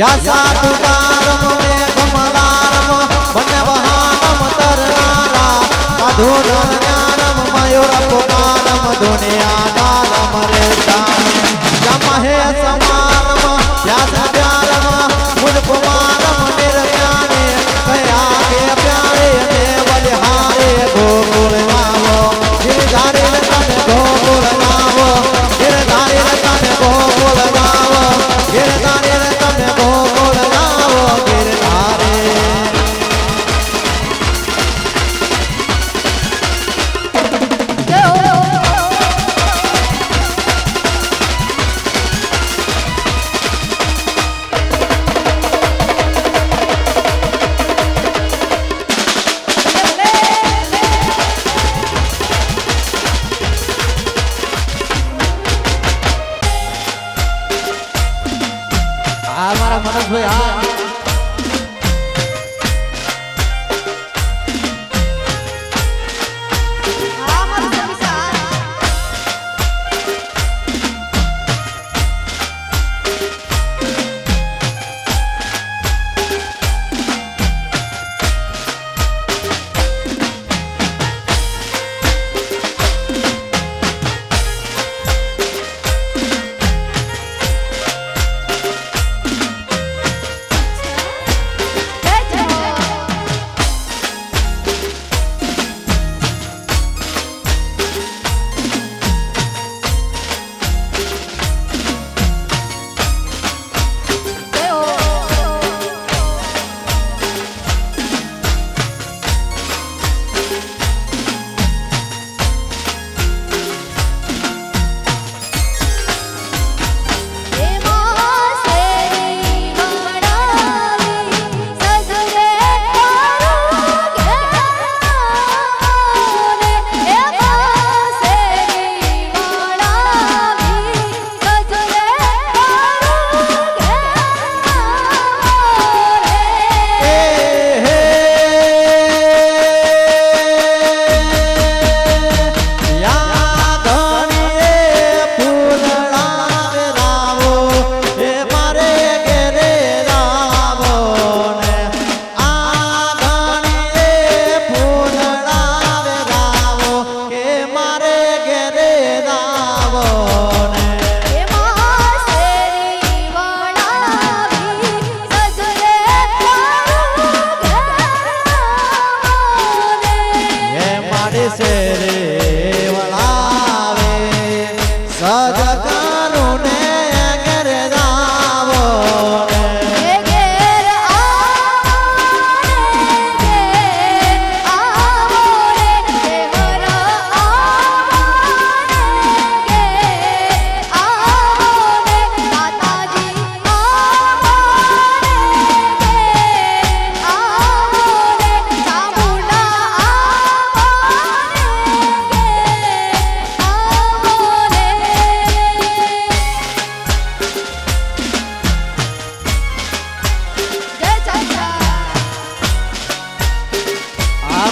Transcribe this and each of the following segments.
વહાનમ જ્ઞાનમ મયુર પુકારમ દુનિયા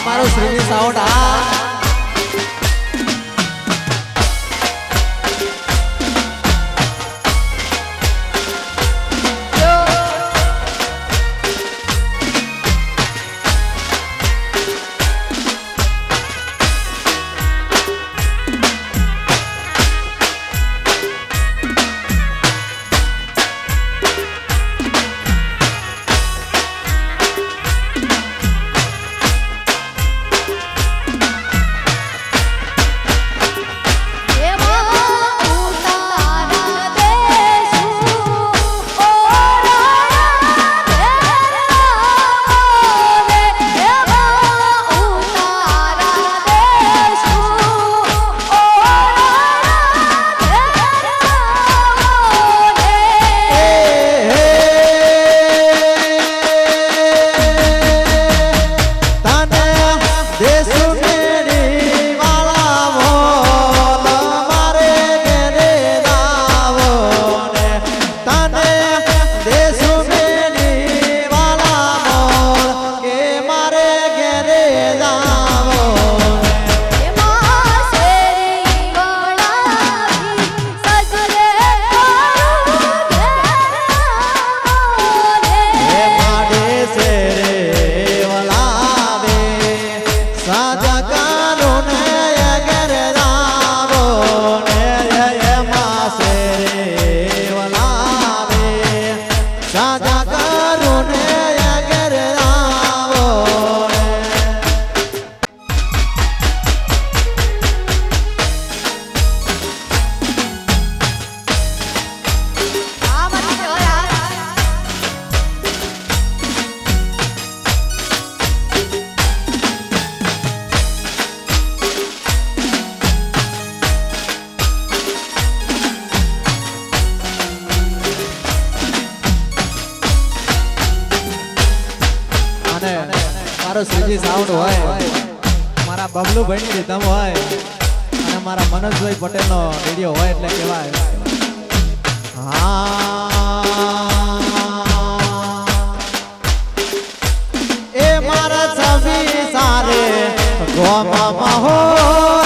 આ મારું શ્રીજી દેશી સાઉન્ડ હોય. મારા બબલુભાઈની રીધમ હોય. અને મારા મનોજભાઈ પટેલનો રેડિયો હોય એટલે કહેવાય. હા. એ મારા છબી સારે ગોમાં હો.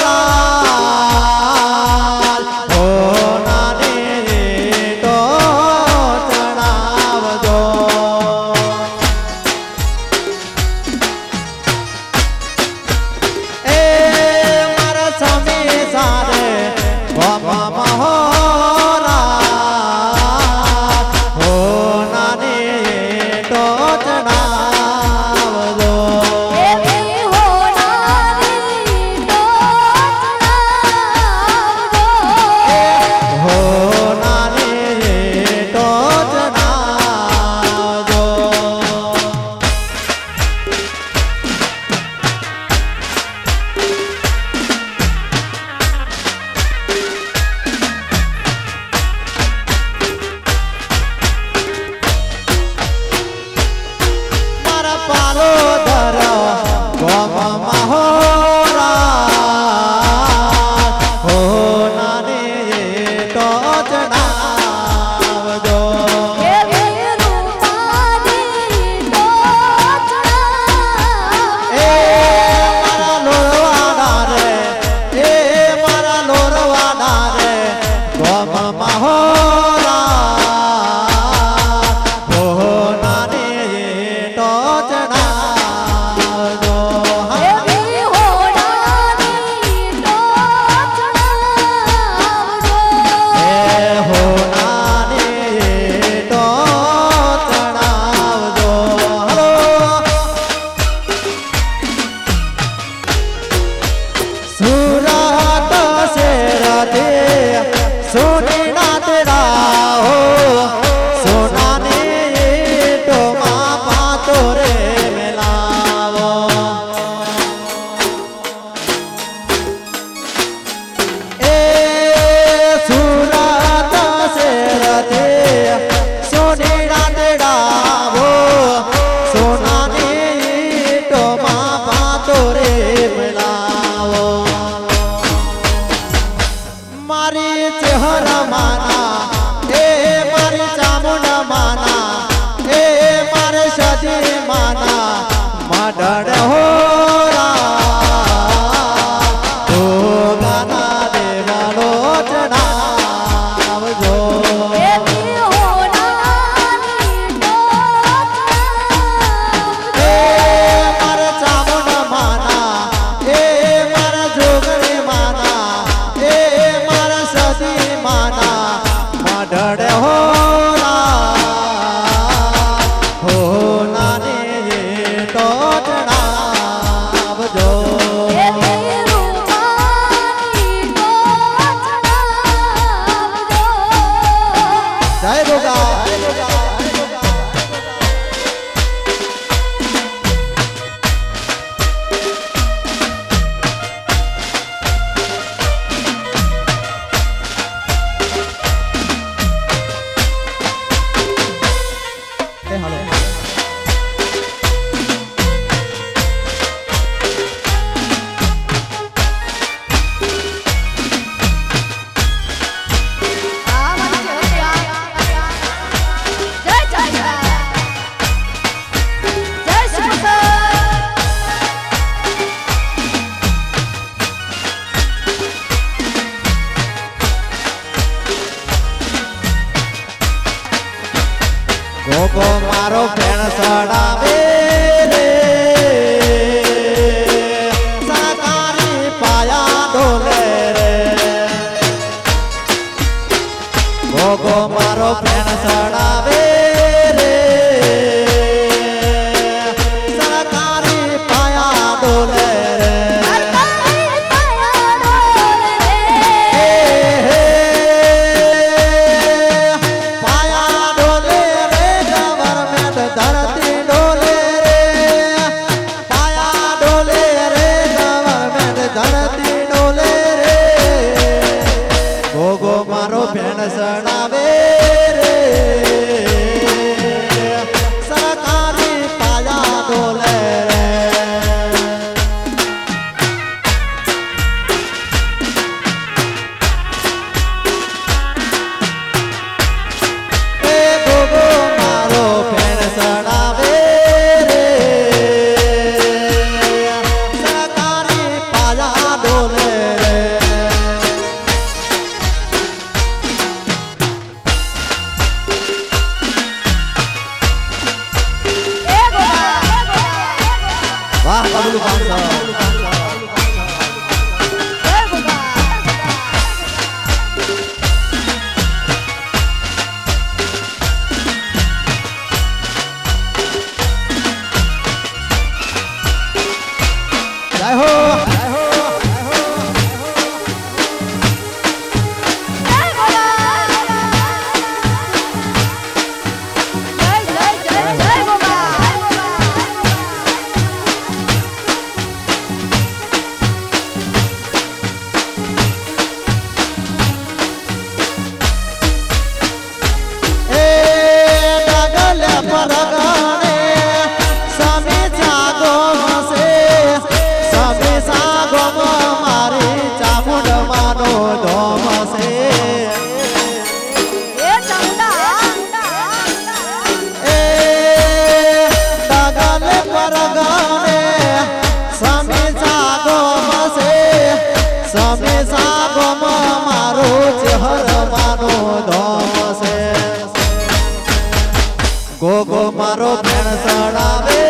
ગોગો મારો ભેણ સડાવે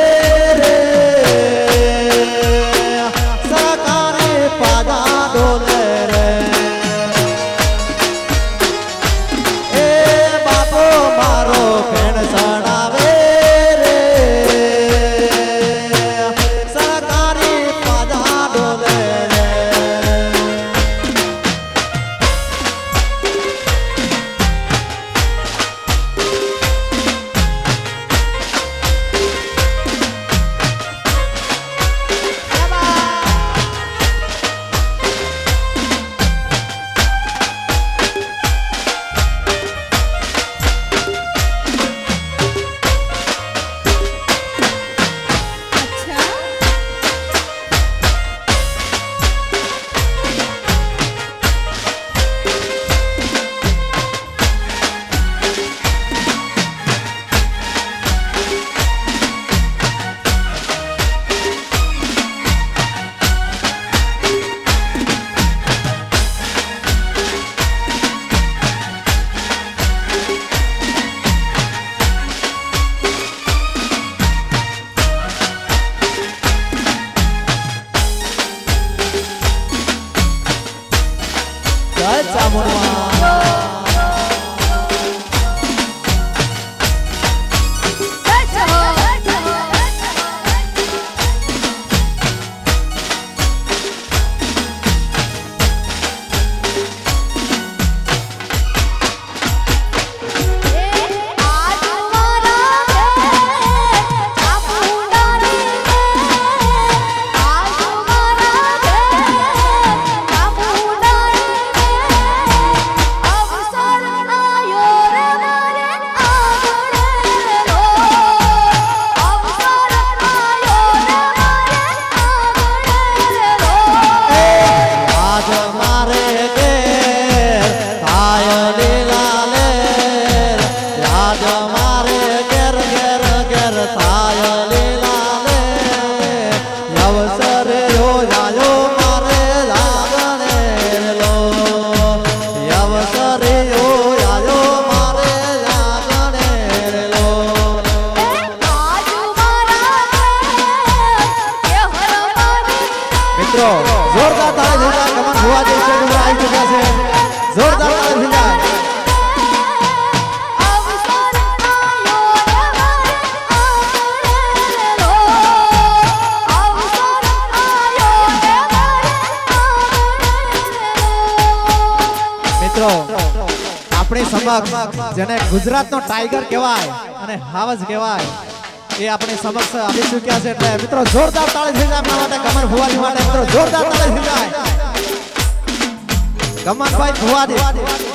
રે. Good job, સમક્ષ જેને ગુજરાતનો ટાઈગર કહેવાય અને હાવજ કહેવાય, એ આપણી સમક્ષ આવી ચૂક્યા છે. એટલે મિત્રો, જોરદાર તાળી થઈ જાય આપણા માટે કમર ભુવાજી માટે. મિત્રો, જોરદાર તાળી થઈ જાય. કમરભાઈ ભુવાજી.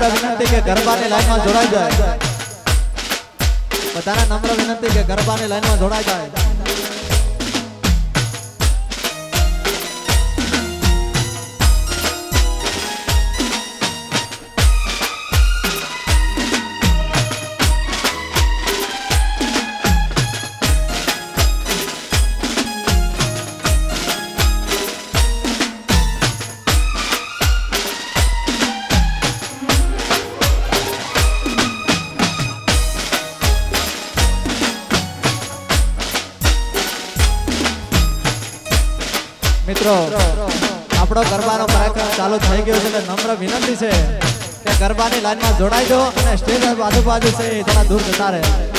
નમ્ર વિનંતી કે ગરબાની લાઈનમાં જોડાઈ જાય. બધાને નમ્ર વિનંતી કે ગરબાની લાઈનમાં જોડાઈ જાય. મિત્રો, આપણો ગરબાનો કાર્યક્રમ ચાલુ થઈ ગયો છે એટલે નમ્ર વિનંતી છે કે ગરબાની લાઈનમાં જોડાઈ દો અને સ્ટેજ આજુબાજુ છે એ થોડા દૂર જતા રહે.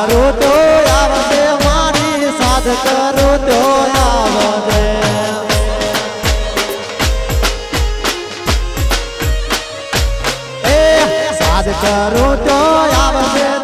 કરું તો આવશે મારી સાધ કરો તો આવશે સાધ કરો તો આવશે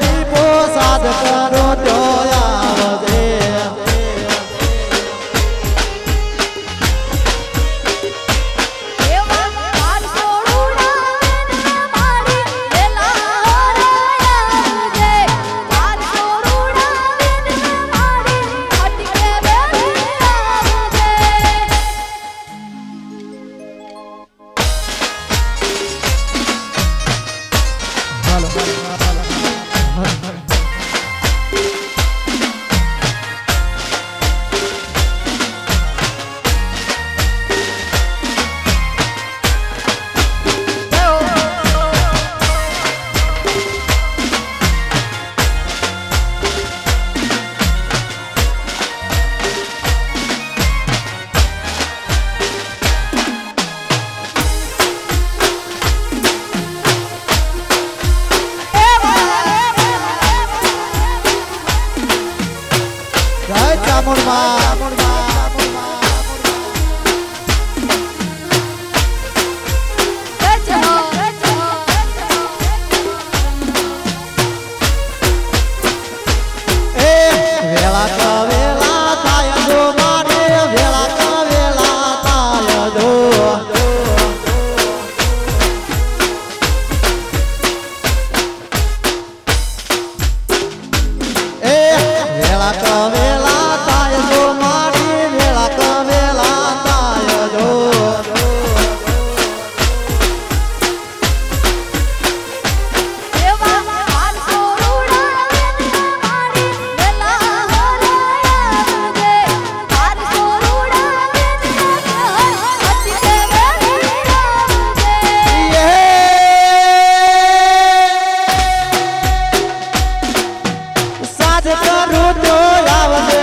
કરું તો આવજે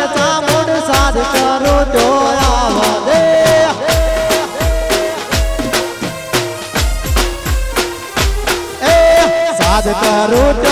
તો આવજે. એ સાજ કરું તો